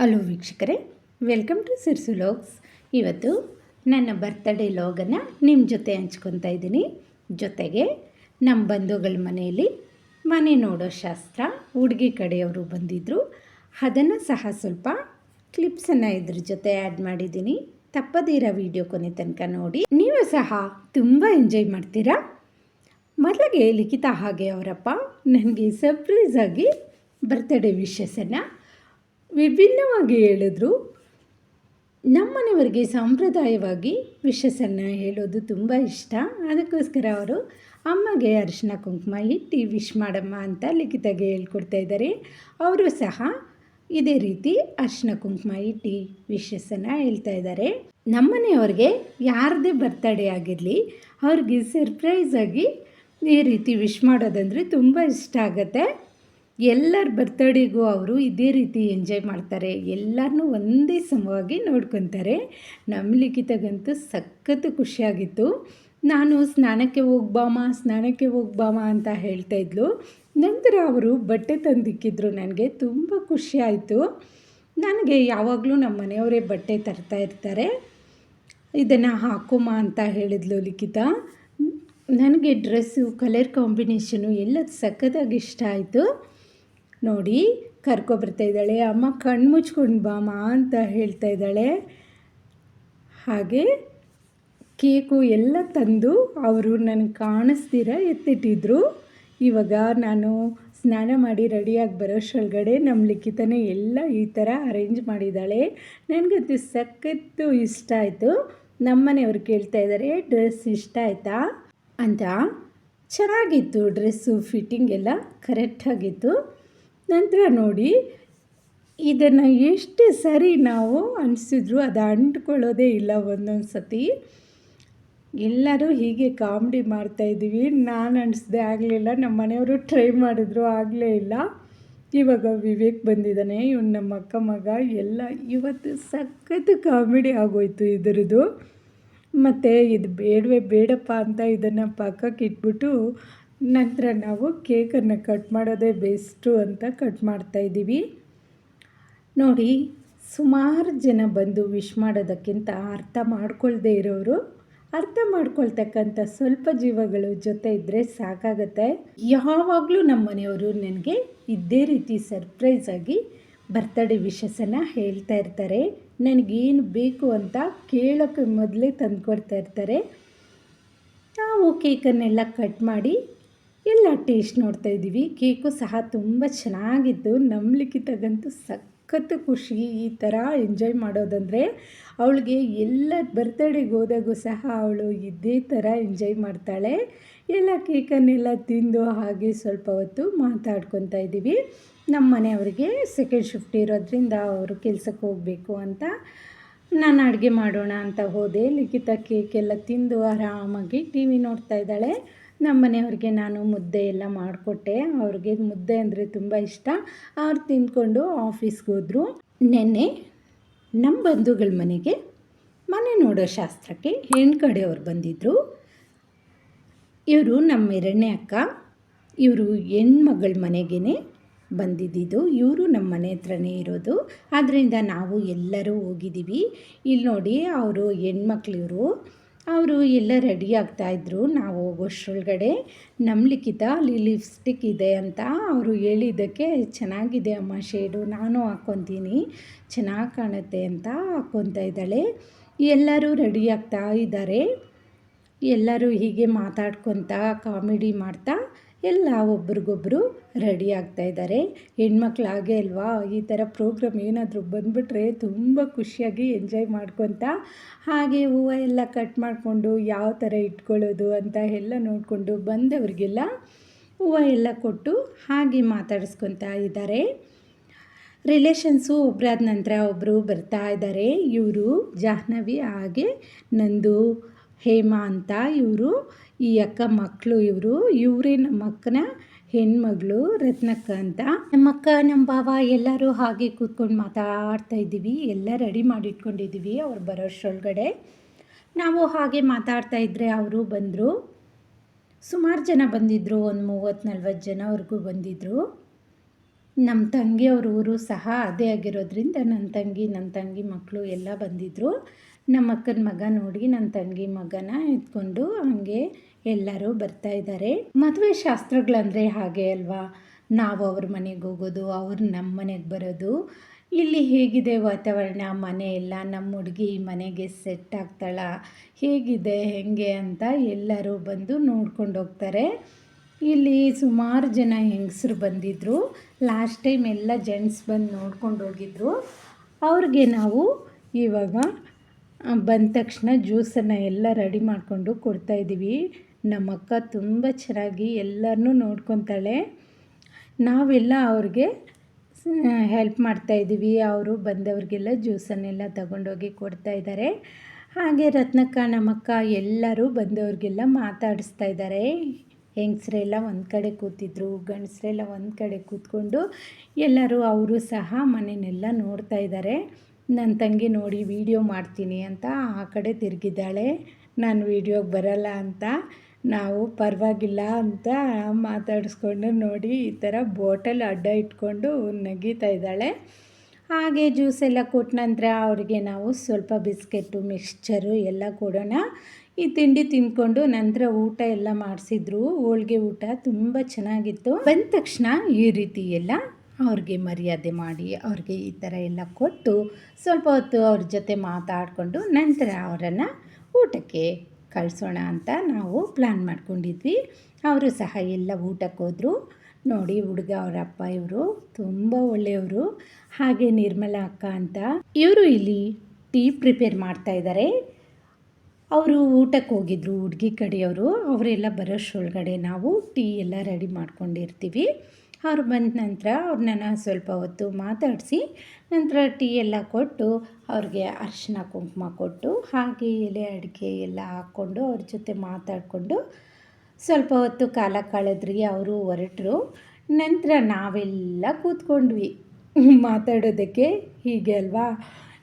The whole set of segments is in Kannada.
ಹಲೋ ವೀಕ್ಷಕರೇ ವೆಲ್ಕಮ್ ಟು ಸಿರ್ಸು ಲಾಗ್ಸ್ ಇವತ್ತು ನನ್ನ ಬರ್ತ್ಡೇ ಲಾಗನ್ನು ನಿಮ್ಮ ಜೊತೆ ಹಂಚ್ಕೊತಾ ಇದ್ದೀನಿ. ಜೊತೆಗೆ ನಮ್ಮ ಬಂಧುಗಳ ಮನೆಯಲ್ಲಿ ಮನೆ ನೋಡೋ ಶಾಸ್ತ್ರ, ಹುಡುಗಿ ಕಡೆಯವರು ಬಂದಿದ್ದರು ಅದನ್ನು ಸಹ ಸ್ವಲ್ಪ ಕ್ಲಿಪ್ಸನ್ನು ಇದ್ರ ಜೊತೆ ಆ್ಯಡ್ ಮಾಡಿದ್ದೀನಿ. ತಪ್ಪದಿರೋ ವಿಡಿಯೋ ಕೊನೆ ತನಕ ನೋಡಿ. ನೀವು ಸಹ ತುಂಬ ಎಂಜಾಯ್ ಮಾಡ್ತೀರಾ? ಮೊದಲಿಗೆ ಲಿಖಿತ ಹಾಗೆ ಅವರಪ್ಪ ನನಗೆ ಸರ್ಪ್ರೈಸ್ ಆಗಿ ಬರ್ತ್ಡೇ ವಿಶಸನ್ನು ವಿಭಿನ್ನವಾಗಿ ಹೇಳಿದ್ರು, ನಮ್ಮನೆಯವರಿಗೆ ಸಂಪ್ರದಾಯವಾಗಿ ವಿಶಸನ್ನು ಹೇಳೋದು ತುಂಬ ಇಷ್ಟ. ಅದಕ್ಕೋಸ್ಕರ ಅವರು, ಅಮ್ಮಗೆ ಅರಿಶಿನ ಕುಂಕುಮ ಇಟ್ಟು ವಿಶ್ ಮಾಡಮ್ಮ ಅಂತ ಲಿಖಿತಾಗೆ ಹೇಳ್ಕೊಡ್ತಾ ಇದ್ದಾರೆ. ಅವರು ಸಹ ಇದೇ ರೀತಿ ಅರಿಶಿನ ಕುಂಕುಮ ಇಟ್ಟು ವಿಶಸ್ಸನ್ನು ಹೇಳ್ತಾ ಇದ್ದಾರೆ. ನಮ್ಮನೆಯವ್ರಿಗೆ ಯಾರದೇ ಬರ್ತಡೇ ಆಗಿರಲಿ, ಅವ್ರಿಗೆ ಸರ್ಪ್ರೈಸ್ ಆಗಿ ಈ ರೀತಿ ವಿಶ್ ಮಾಡೋದಂದರೆ ತುಂಬ ಇಷ್ಟ ಆಗುತ್ತೆ. ಎಲ್ಲರ ಬರ್ತಡೇಗೂ ಅವರು ಇದೇ ರೀತಿ ಎಂಜಾಯ್ ಮಾಡ್ತಾರೆ. ಎಲ್ಲರನ್ನೂ ಒಂದೇ ಸಮವಾಗಿ ನೋಡ್ಕೊತಾರೆ. ನಮ್ಮ ಲಿಖಿತಗಂತೂ ಸಖತ್ತು ಖುಷಿಯಾಗಿತ್ತು. ನಾನು ಸ್ನಾನಕ್ಕೆ ಹೋಗ್ಬಾಮ ಸ್ನಾನಕ್ಕೆ ಹೋಗ್ಬಾಮ ಅಂತ ಹೇಳ್ತಾ ಇದ್ಲು. ನಂತರ ಅವರು ಬಟ್ಟೆ ತಂದಿಕ್ಕಿದ್ರು ನನಗೆ, ತುಂಬ ಖುಷಿ ಆಯಿತು. ನನಗೆ ಯಾವಾಗಲೂ ನಮ್ಮ ಮನೆಯವರೇ ಬಟ್ಟೆ ತರ್ತಾ ಇರ್ತಾರೆ. ಇದನ್ನು ಹಾಕೋಮ ಅಂತ ಹೇಳಿದ್ಲು ಲಿಖಿತ. ನನಗೆ ಡ್ರೆಸ್ಸು, ಕಲರ್ ಕಾಂಬಿನೇಷನು ಎಲ್ಲ ಸಖತ್ತಾಗಿ ಇಷ್ಟ ಆಯಿತು. ನೋಡಿ ಕರ್ಕೊಬರ್ತಾ ಇದ್ದಾಳೆ. ಅಮ್ಮ ಕಣ್ಣು ಮುಚ್ಕೊಂಡು ಬಾಮ ಅಂತ ಹೇಳ್ತಾ ಇದ್ದಾಳೆ. ಹಾಗೆ ಕೇಕು ಎಲ್ಲ ತಂದು ಅವರು ನನಗೆ ಕಾಣಿಸ್ದಿರ ಎತ್ತಿಟ್ಟಿದ್ರು. ಇವಾಗ ನಾನು ಸ್ನಾನ ಮಾಡಿ ರೆಡಿಯಾಗಿ ಬರೋಷ್ಟೊಳಗಡೆ ನಮ್ಮ ಲಿಖಿತನೇ ಎಲ್ಲ ಈ ಥರ ಅರೇಂಜ್ ಮಾಡಿದ್ದಾಳೆ. ನನಗಂತೂ ಸಖತ್ತು ಇಷ್ಟ ಆಯಿತು. ನಮ್ಮನೆಯವ್ರು ಕೇಳ್ತಾ ಇದ್ದಾರೆ ಡ್ರೆಸ್ ಇಷ್ಟ ಆಯಿತಾ? ಅಂತ. ಚೆನ್ನಾಗಿತ್ತು ಡ್ರೆಸ್ಸು, ಫಿಟ್ಟಿಂಗ್ ಎಲ್ಲ ಕರೆಕ್ಟಾಗಿತ್ತು ನಂತರ ನೋಡಿ, ಇದನ್ನು ಎಷ್ಟು ಸರಿ ನಾವು ಅನಿಸಿದ್ರು ಅದು ಅಂಟ್ಕೊಳ್ಳೋದೇ ಇಲ್ಲ ಒಂದೊಂದು ಸತಿ ಎಲ್ಲರೂ ಹೀಗೆ ಕಾಮಿಡಿ ಮಾಡ್ತಾಯಿದ್ದೀವಿ ನಾನು ಅನಿಸ್ದೆ ಆಗಲಿಲ್ಲ, ನಮ್ಮ ಮನೆಯವರು ಟ್ರೈ ಮಾಡಿದ್ರು, ಆಗಲೇ ಇಲ್ಲ. ಇವಾಗ ವಿವೇಕ್ ಬಂದಿದ್ದಾನೆ, ಇವನು ನಮ್ಮ ಅಕ್ಕ ಮಗ. ಎಲ್ಲ ಇವತ್ತು ಸಖತ್ತು ಕಾಮಿಡಿ ಆಗೋಯ್ತು ಇದರದು ಮತ್ತು ಇದು ಬೇಡವೇ ಬೇಡಪ್ಪ ಅಂತ ಇದನ್ನು ಪಕ್ಕಕ್ಕೆ ಇಟ್ಬಿಟ್ಟು ನಂತರ ನಾವು ಕೇಕನ್ನು ಕಟ್ ಮಾಡೋದೇ ಬೆಸ್ಟು ಅಂತ ಕಟ್ ಮಾಡ್ತಾಯಿದ್ದೀವಿ ನೋಡಿ, ಸುಮಾರು ಜನ ಬಂದು ವಿಶ್ ಮಾಡೋದಕ್ಕಿಂತ ಅರ್ಥ ಮಾಡ್ಕೊಳ್ದೇ ಇರೋರು, ಅರ್ಥ ಮಾಡ್ಕೊಳ್ತಕ್ಕಂಥ ಸ್ವಲ್ಪ ಜೀವಗಳು ಜೊತೆ ಇದ್ದರೆ ಸಾಕಾಗತ್ತೆ. ಯಾವಾಗಲೂ ನಮ್ಮ ಮನೆಯವರು ನನಗೆ ಇದೇ ರೀತಿ ಸರ್ಪ್ರೈಸ್ ಆಗಿ ಬರ್ತಡೇ ವಿಶಸ್ಸನ್ನು ಹೇಳ್ತಾ ಇರ್ತಾರೆ. ನನಗೇನು ಬೇಕು ಅಂತ ಕೇಳೋಕ್ಕೆ ಮೊದಲೇ ತಂದುಕೊಡ್ತಾ ಇರ್ತಾರೆ. ನಾವು ಕೇಕನ್ನೆಲ್ಲ ಕಟ್ ಮಾಡಿ ಎಲ್ಲ ಟೇಸ್ಟ್ ನೋಡ್ತಾ ಇದ್ದೀವಿ. ಕೇಕು ಸಹ ತುಂಬ ಚೆನ್ನಾಗಿತ್ತು ನಂಬಲಿಕ್ಕಿದ್ದಾಗಂತೂ ಸಖತ್ತು ಖುಷಿ ಈ ಥರ ಎಂಜಾಯ್ ಮಾಡೋದಂದರೆ ಅವಳಿಗೆ ಎಲ್ಲ ಬರ್ತಡೇಗೆ ಹೋದಾಗೂ ಸಹ ಅವಳು ಇದೇ ಥರ ಎಂಜಾಯ್ ಮಾಡ್ತಾಳೆ. ಎಲ್ಲ ಕೇಕನ್ನೆಲ್ಲ ತಿಂದು ಹಾಗೆ ಸ್ವಲ್ಪ ಹೊತ್ತು ಮಾತಾಡ್ಕೊತಾ ಇದ್ದೀವಿ. ನಮ್ಮ ಮನೆಯವರಿಗೆ ಸೆಕೆಂಡ್ ಶಿಫ್ಟ್ ಇರೋದ್ರಿಂದ ಅವರು ಕೆಲಸಕ್ಕೆ ಹೋಗಬೇಕು ಅಂತ ನಾನು ಅಡುಗೆ ಮಾಡೋಣ ಅಂತ ಹೋದೆ. ಲಿಖಿತ ಕೇಕೆಲ್ಲ ತಿಂದು ಆರಾಮಾಗಿ ಟಿ ವಿ ನೋಡ್ತಾ ಇದ್ದಾಳೆ. ನಮ್ಮ ಮನೆಯವ್ರಿಗೆ ನಾನು ಮುದ್ದೆ ಎಲ್ಲ ಮಾಡಿಕೊಟ್ಟೆ. ಅವ್ರಿಗೆ ಮುದ್ದೆ ಅಂದರೆ ತುಂಬ ಇಷ್ಟ. ಅವ್ರು ತಿಂದ್ಕೊಂಡು ಆಫೀಸ್ಗೆ ಹೋದರು. ನೆನ್ನೆ ನಮ್ಮ ಬಂಧುಗಳ ಮನೆಗೆ ಮನೆ ನೋಡೋ ಶಾಸ್ತ್ರಕ್ಕೆ ಹೆಣ್ಣು ಕಡೆಯವ್ರು ಬಂದಿದ್ದರು ಇವರು ನಮ್ಮ ಎರಡನೇ ಅಕ್ಕ, ಇವರು ಹೆಣ್ಮಗಳ ಮನೆಗೇ ಬಂದಿದ್ದಿದ್ದು. ಇವರು ನಮ್ಮ ಮನೆ ಹತ್ರನೇ ಇರೋದು. ಆದ್ದರಿಂದ ನಾವು ಎಲ್ಲರೂ ಹೋಗಿದ್ದೀವಿ. ಇಲ್ಲಿ ನೋಡಿ ಅವರು ಹೆಣ್ಮಕ್ಳು ಇವರು ಅವರು ಎಲ್ಲ ರೆಡಿ ಆಗ್ತಾಯಿದ್ರು ನಾವು ಹೋಗೋಷ್ಟ್ರೊಳಗಡೆ ನಮ್ಮ ಅಲ್ಲಿ ಲಿಪ್ಸ್ಟಿಕ್ ಇದೆ ಅಂತ ಅವರು ಹೇಳಿದ್ದಕ್ಕೆ ಚೆನ್ನಾಗಿದೆ ಅಮ್ಮ ಶೇಡು ನಾನು ಹಾಕ್ಕೊತೀನಿ ಚೆನ್ನಾಗಿ ಕಾಣುತ್ತೆ ಅಂತ ಹಾಕ್ಕೊತಾ ಇದ್ದಾಳೆ. ಎಲ್ಲರೂ ರೆಡಿ ಆಗ್ತಾ ಇದ್ದಾರೆ. ಎಲ್ಲರೂ ಹೀಗೆ ಮಾತಾಡ್ಕೊತ ಕಾಮಿಡಿ ಮಾಡ್ತಾ ಎಲ್ಲ ಒಬ್ರಿಗೊಬ್ರು ರೆಡಿ ಆಗ್ತಾಯಿದ್ದಾರೆ ಹೆಣ್ಮಕ್ಳು ಹಾಗೆ ಅಲ್ವಾ? ಈ ಥರ ಪ್ರೋಗ್ರಾಮ್ ಏನಾದರೂ ಬಂದುಬಿಟ್ರೆ ತುಂಬ ಖುಷಿಯಾಗಿ ಎಂಜಾಯ್ ಮಾಡ್ಕೊತ ಹಾಗೆ ಹೂವು ಎಲ್ಲ ಕಟ್ ಮಾಡಿಕೊಂಡು ಯಾವ ಥರ ಇಟ್ಕೊಳ್ಳೋದು ಅಂತ ಎಲ್ಲ ನೋಡಿಕೊಂಡು ಬಂದವರಿಗೆಲ್ಲ ಹೂವು ಎಲ್ಲ ಕೊಟ್ಟು ಹಾಗೆ ಮಾತಾಡಿಸ್ಕೊತಾ ಇದ್ದಾರೆ ರಿಲೇಷನ್ಸು ಒಬ್ಬರಾದ ನಂತರ ಒಬ್ಬರು ಬರ್ತಾ ಇದ್ದಾರೆ ಇವರು ಜಾಹ್ನವಿ ಹಾಗೆ ನಂದು ಹೇಮಾ ಅಂತ ಇವರು, ಈ ಅಕ್ಕ ಮಕ್ಕಳು ಇವರು, ಇವರೇ ನಮ್ಮ ಅಕ್ಕನ ಹೆಣ್ಮಗಳು ರತ್ನಕ್ಕ ಅಂತ. ನಮ್ಮಕ್ಕ ನಮ್ಮ ಭಾವ ಎಲ್ಲರೂ ಹಾಗೆ ಕೂತ್ಕೊಂಡು ಮಾತಾಡ್ತಾ ಇದ್ದೀವಿ. ಎಲ್ಲ ರೆಡಿ ಮಾಡಿಟ್ಕೊಂಡಿದ್ದೀವಿ ಅವ್ರು ಬರೋಷ್ಟ್ರೊಳಗಡೆ ನಾವು ಹಾಗೆ ಮಾತಾಡ್ತಾ ಇದ್ದರೆ ಅವರು ಬಂದರು. ಸುಮಾರು ಜನ ಬಂದಿದ್ದರು ಒಂದು ಮೂವತ್ತು ನಲ್ವತ್ತು ಜನವರೆಗೂ ಬಂದಿದ್ದರು ನಮ್ಮ ತಂಗಿಯವ್ರ ಊರು ಸಹ ಅದೇ ಆಗಿರೋದ್ರಿಂದ ನನ್ನ ತಂಗಿ ನನ್ನ ತಂಗಿ ಮಕ್ಕಳು ಎಲ್ಲ ಬಂದಿದ್ದರು ನಮ್ಮ ಅಕ್ಕನ ಮಗ ನೋಡಿ ನನ್ನ ತಂಗಿ ಮಗನ ಎತ್ಕೊಂಡು ಹಂಗೆ ಎಲ್ಲರೂ ಬರ್ತಾ ಇದ್ದಾರೆ ಮದುವೆ ಶಾಸ್ತ್ರಗಳಂದರೆ ಹಾಗೆ ಅಲ್ವಾ? ನಾವು ಅವ್ರ ಮನೆಗೆ ಹೋಗೋದು, ಅವ್ರು ನಮ್ಮ ಮನೆಗೆ ಬರೋದು. ಇಲ್ಲಿ ಹೇಗಿದೆ ವಾತಾವರಣ? ಮನೆ ಎಲ್ಲ ನಮ್ಮ ಹುಡುಗಿ ಮನೆಗೆ ಸೆಟ್ ಆಗ್ತಾಳ? ಹೇಗಿದೆ, ಹೆಂಗೆ ಅಂತ ಎಲ್ಲರೂ ಬಂದು ನೋಡ್ಕೊಂಡು ಹೋಗ್ತಾರೆ. ಇಲ್ಲಿ ಸುಮಾರು ಜನ ಹೆಂಗಸರು ಬಂದಿದ್ದರು ಲಾಸ್ಟ್ ಟೈಮ್ ಎಲ್ಲ ಜೆಂಟ್ಸ್ ಬಂದು ನೋಡ್ಕೊಂಡು ಹೋಗಿದ್ರು. ಅವ್ರಿಗೆ ನಾವು ಇವಾಗ ಬಂದ ತಕ್ಷಣ ಜ್ಯೂಸನ್ನು ಎಲ್ಲ ರೆಡಿ ಮಾಡಿಕೊಂಡು ಕೊಡ್ತಾಯಿದ್ದೀವಿ ನಮ್ಮ ಅಕ್ಕ ತುಂಬ ಚೆನ್ನಾಗಿ ಎಲ್ಲರನ್ನೂ ನೋಡ್ಕೊತಾಳೆ. ನಾವೆಲ್ಲ ಅವ್ರಿಗೆ ಹೆಲ್ಪ್ ಮಾಡ್ತಾಯಿದ್ದೀವಿ ಅವರು ಬಂದವ್ರಿಗೆಲ್ಲ ಜ್ಯೂಸನ್ನೆಲ್ಲ ತಗೊಂಡೋಗಿ ಕೊಡ್ತಾ ಇದ್ದಾರೆ. ಹಾಗೆ ರತ್ನಕ್ಕ, ನಮ್ಮಕ್ಕ ಎಲ್ಲರೂ ಬಂದವ್ರಿಗೆಲ್ಲ ಮಾತಾಡಿಸ್ತಾ ಇದ್ದಾರೆ. ಹೆಂಗಸ್ರೆಲ್ಲ ಒಂದು ಕಡೆ ಕೂತಿದ್ರು, ಗಂಡಸರೆಲ್ಲ ಒಂದು ಕಡೆ ಕೂತ್ಕೊಂಡು ಎಲ್ಲರೂ ಅವರು ಸಹ ಮನೆಯನ್ನೆಲ್ಲ ನೋಡ್ತಾ ಇದ್ದಾರೆ. ನನ್ನ ತಂಗಿ ನೋಡಿ ವೀಡಿಯೋ ಮಾಡ್ತೀನಿ ಅಂತ ಆ ಕಡೆ ತಿರುಗಿದ್ದಾಳೆ. ನಾನು ವೀಡಿಯೋಗೆ ಬರಲ್ಲ ಅಂತ. ನಾವು ಪರವಾಗಿಲ್ಲ ಅಂತ ಮಾತಾಡಿಸ್ಕೊಂಡು ನೋಡಿ ಈ ಥರ ಬಾಟಲ್ ಅಡ್ಡ ಇಟ್ಕೊಂಡು ನಗೀತಾ ಇದ್ದಾಳೆ. ಹಾಗೆ ಜ್ಯೂಸ್ ಎಲ್ಲ ಕೊಟ್ಟ ನಂತರ ಅವರಿಗೆ ನಾವು ಸ್ವಲ್ಪ ಬಿಸ್ಕೆಟ್ಟು, ಮಿಕ್ಸ್ಚರು ಎಲ್ಲ ಕೊಡೋಣ. ಈ ತಿಂಡಿ ತಿಂದ್ಕೊಂಡು ನಂತರ ಊಟ ಎಲ್ಲ ಮಾಡಿಸಿದ್ರು. ಹೋಳಿಗೆ ಊಟ ತುಂಬ ಚೆನ್ನಾಗಿತ್ತು. ಬಂದ ತಕ್ಷಣ ಈ ರೀತಿ ಎಲ್ಲ ಅವ್ರಿಗೆ ಮರ್ಯಾದೆ ಮಾಡಿ, ಅವ್ರಿಗೆ ಈ ಥರ ಎಲ್ಲ ಕೊಟ್ಟು ಸ್ವಲ್ಪ ಹೊತ್ತು ಅವ್ರ ಜೊತೆ ಮಾತಾಡಿಕೊಂಡು ನಂತರ ಅವರನ್ನು ಊಟಕ್ಕೆ ಕಳಿಸೋಣ ಅಂತ ನಾವು ಪ್ಲ್ಯಾನ್ ಮಾಡ್ಕೊಂಡಿದ್ವಿ. ಅವರು ಸಹ ಎಲ್ಲ ಊಟಕ್ಕೆ ಹೋದರು. ನೋಡಿ ಹುಡುಗ ಅವರ ಅಪ್ಪ ಇವರು ತುಂಬ ಒಳ್ಳೆಯವರು. ಹಾಗೆ ನಿರ್ಮಲಾ ಅಕ್ಕ ಅಂತ ಇವರು ಇಲ್ಲಿ ಟೀ ಪ್ರಿಪೇರ್ ಮಾಡ್ತಾ ಇದ್ದಾರೆ. ಅವರು ಊಟಕ್ಕೆ ಹೋಗಿದ್ರು, ಹುಡುಗಿ ಕಡೆಯವರು. ಅವರೆಲ್ಲ ಬರೋಷ್ಟೊಳಗಡೆ ನಾವು ಟೀ ಎಲ್ಲ ರೆಡಿ ಮಾಡ್ಕೊಂಡಿರ್ತೀವಿ. ಅವ್ರು ಬಂದ ನಂತರ ಅವ್ರನ್ನ ಸ್ವಲ್ಪ ಹೊತ್ತು ಮಾತಾಡಿಸಿ ನಂತರ ಟೀ ಎಲ್ಲ ಕೊಟ್ಟು ಅವ್ರಿಗೆ ಅರಿಶಿನ ಕುಂಕುಮ ಕೊಟ್ಟು ಹಾಗೆ ಎಲೆ ಅಡಿಕೆ ಎಲ್ಲ ಹಾಕ್ಕೊಂಡು ಅವ್ರ ಜೊತೆ ಮಾತಾಡಿಕೊಂಡು ಸ್ವಲ್ಪ ಹೊತ್ತು ಕಾಲ ಕಳೆದ್ರಿ, ಅವರು ಹೊರಟರು. ನಂತರ ನಾವೆಲ್ಲ ಕೂತ್ಕೊಂಡ್ವಿ ಮಾತಾಡೋದಕ್ಕೆ. ಹೀಗೆ ಅಲ್ವಾ?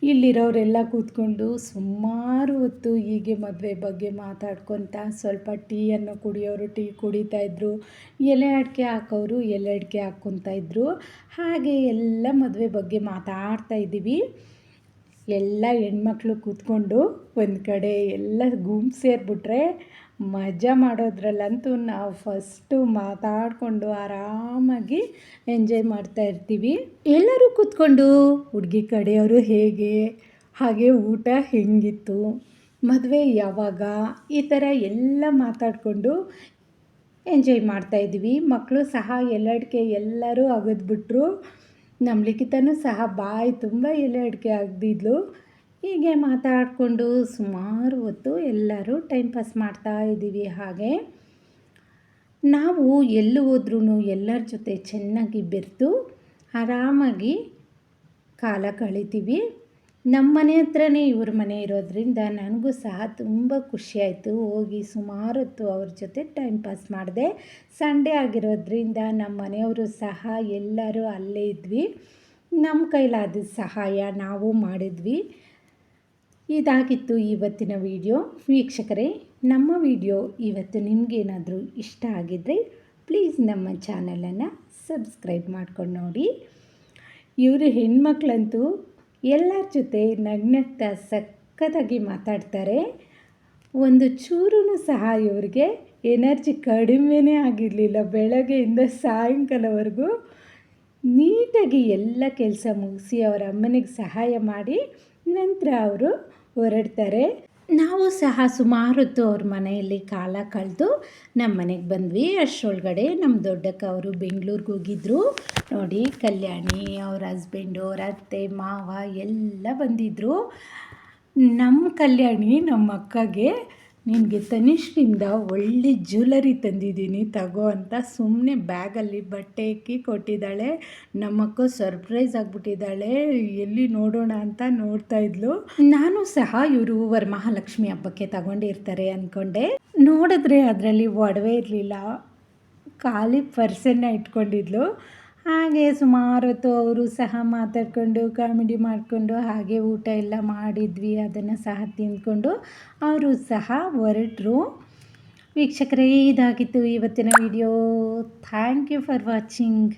ಇಲ್ಲಿರೋರೆಲ್ಲ ಕೂತ್ಕೊಂಡು ಸುಮಾರು ಹೊತ್ತು ಹೀಗೆ ಮದುವೆ ಬಗ್ಗೆ ಮಾತಾಡ್ಕೊತ ಸ್ವಲ್ಪ ಟೀಯನ್ನು ಕುಡಿಯೋರು, ಟೀ ಕುಡಿತಾಯಿದ್ರು ಎಲೆ ಅಡಿಕೆ ಹಾಕೋರು, ಎಲೆ ಅಡಿಕೆ ಹಾಕ್ಕೊತಾ ಇದ್ದರು ಹಾಗೆ ಎಲ್ಲ ಮದುವೆ ಬಗ್ಗೆ ಮಾತಾಡ್ತಾ ಇದ್ದೀವಿ. ಎಲ್ಲ ಹೆಣ್ಮಕ್ಳು ಕೂತ್ಕೊಂಡು ಒಂದು ಕಡೆ ಎಲ್ಲ ಗುಂಪು ಸೇರಿಬಿಟ್ರೆ ಮಜಾ ಮಾಡೋದ್ರಲ್ಲಂತೂ ನಾವು ಫಸ್ಟು ಮಾತಾಡಿಕೊಂಡು ಆರಾಮಾಗಿ ಎಂಜಾಯ್ ಮಾಡ್ತಾ ಇರ್ತೀವಿ. ಎಲ್ಲರೂ ಕೂತ್ಕೊಂಡು ಹುಡುಗಿ ಕಡೆಯವರು ಹೇಗೆ? ಹಾಗೆ ಊಟ ಹೆಂಗಿತ್ತು? ಮದುವೆ ಯಾವಾಗ? ಈ ಥರ ಎಲ್ಲ ಮಾತಾಡಿಕೊಂಡು ಎಂಜಾಯ್ ಮಾಡ್ತಾಯಿದ್ವಿ ಮಕ್ಕಳು ಸಹ ಎಲ್ಲಡಿಕೆ ಎಲ್ಲರೂ ಅಗದ್ಬಿಟ್ರು. ನಮ್ಮ ಲಿಖಿತನೂ ಸಹ ಬಾಯಿ ತುಂಬ ಎಲೆ ಅಡಿಕೆ ಹೀಗೆ ಮಾತಾಡಿಕೊಂಡು ಸುಮಾರು ಹೊತ್ತು ಎಲ್ಲರೂ ಟೈಮ್ ಪಾಸ್ ಮಾಡ್ತಾ ಇದ್ದೀವಿ. ಹಾಗೆ ನಾವು ಎಲ್ಲಿ ಹೋದ್ರೂ ಎಲ್ಲರ ಜೊತೆ ಚೆನ್ನಾಗಿ ಬೆರೆತು ಆರಾಮಾಗಿ ಕಾಲ ಕಳಿತೀವಿ. ನಮ್ಮ ಮನೆ ಹತ್ರನೇ ಇವ್ರ ಮನೆ ಇರೋದ್ರಿಂದ ನನಗೂ ಸಹ ತುಂಬ ಖುಷಿಯಾಯಿತು ಹೋಗಿ ಸುಮಾರು ಹೊತ್ತು ಅವ್ರ ಜೊತೆ ಟೈಮ್ ಪಾಸ್ ಮಾಡಿದೆ. ಸಂಡೇ ಆಗಿರೋದ್ರಿಂದ ನಮ್ಮ ಮನೆಯವರು ಸಹ ಎಲ್ಲರೂ ಅಲ್ಲೇ ಇದ್ವಿ. ನಮ್ಮ ಕೈಲಾದ ಸಹಾಯ ನಾವು ಮಾಡಿದ್ವಿ. ಇದಾಗಿತ್ತು ಇವತ್ತಿನ ವಿಡಿಯೋ. ವೀಕ್ಷಕರೇ, ನಮ್ಮ ವಿಡಿಯೋ ಇವತ್ತು ನಿಮಗೇನಾದರೂ ಇಷ್ಟ ಆಗಿದ್ದರೆ ಪ್ಲೀಸ್ ನಮ್ಮ ಚಾನಲನ್ನು ಸಬ್ಸ್ಕ್ರೈಬ್ ಮಾಡ್ಕೊಂಡು ನೋಡಿ. ಇವರು ಹೆಣ್ಮಕ್ಳಂತೂ ಎಲ್ಲರ ಜೊತೆ ನಗ್ನಗ್ತಾ ಸಕ್ಕತ್ತಾಗಿ ಮಾತಾಡ್ತಾರೆ. ಒಂದು ಚೂರು ಸಹ ಇವರಿಗೆ ಎನರ್ಜಿ ಕಡಿಮೆನೇ ಆಗಿರಲಿಲ್ಲ. ಬೆಳಗ್ಗೆಯಿಂದ ಸಾಯಂಕಾಲವರೆಗೂ ನೀಟಾಗಿ ಎಲ್ಲ ಕೆಲಸ ಮುಗಿಸಿ ಅವರ ಅಮ್ಮನಿಗೆ ಸಹಾಯ ಮಾಡಿ ನಂತರ ಅವರು ಹೊರಡ್ತಾರೆ. ನಾವು ಸಹ ಸುಮಾರು ಹೊತ್ತು ಅವ್ರ ಮನೆಯಲ್ಲಿ ಕಾಲ ಕಳೆದು ನಮ್ಮ ಮನೆಗೆ ಬಂದ್ವಿ. ಅಷ್ಟರೊಳಗಡೆ ನಮ್ಮ ದೊಡ್ಡಕ್ಕ ಅವರು ಬೆಂಗಳೂರಿಗೆ ಹೋಗಿದ್ದರು ನೋಡಿ ಕಲ್ಯಾಣಿ, ಅವ್ರ ಹಸ್ಬೆಂಡು ಅವ್ರ ಅತ್ತೆ, ಮಾವ ಎಲ್ಲ ಬಂದಿದ್ದರು ನಮ್ಮ ಕಲ್ಯಾಣಿ ನಮ್ಮ ಅಕ್ಕಗೆ ನಿನಗೆ ತನಿಷ್ಕಿಂದ ಒಳ್ಳೆ ಜ್ಯುವೆಲರಿ ತಂದಿದ್ದೀನಿ, ತಗೋ ಅಂತ ಸುಮ್ಮನೆ ಬ್ಯಾಗಲ್ಲಿ ಬಟ್ಟೆ ಇಕ್ಕಿ ಕೊಟ್ಟಿದ್ದಾಳೆ. ನಮ್ಮಕ್ಕ ಸರ್ಪ್ರೈಸ್ ಆಗಿಬಿಟ್ಟಿದ್ದಾಳೆ. ಎಲ್ಲಿ ನೋಡೋಣ ಅಂತ ನೋಡ್ತಾ ಇದ್ಲು. ನಾನು ಸಹ ಇವರು ವರಮಹಾಲಕ್ಷ್ಮಿ ಹಬ್ಬಕ್ಕೆ ತಗೊಂಡಿರ್ತಾರೆ ಅಂದ್ಕೊಂಡೆ ನೋಡಿದ್ರೆ ಅದರಲ್ಲಿ ಒಡವೆ ಇರಲಿಲ್ಲ. ಖಾಲಿ ಪರ್ಸನ್ನ ಇಟ್ಕೊಂಡಿದ್ಲು. ಹಾಗೆ ಸುಮಾರು ಹೊತ್ತು ಅವರು ಸಹ ಮಾತಾಡಿಕೊಂಡು, ಕಾಮಿಡಿ ಮಾಡಿಕೊಂಡು, ಹಾಗೆ ಊಟ ಎಲ್ಲ ಮಾಡಿದ್ವಿ. ಅದನ್ನು ಸಹ ತಿಂದ್ಕೊಂಡು ಅವರು ಸಹ ಹೊರಟರು. ವೀಕ್ಷಕರೇ, ಇದಾಗಿತ್ತು ಇವತ್ತಿನ video. Thank you for watching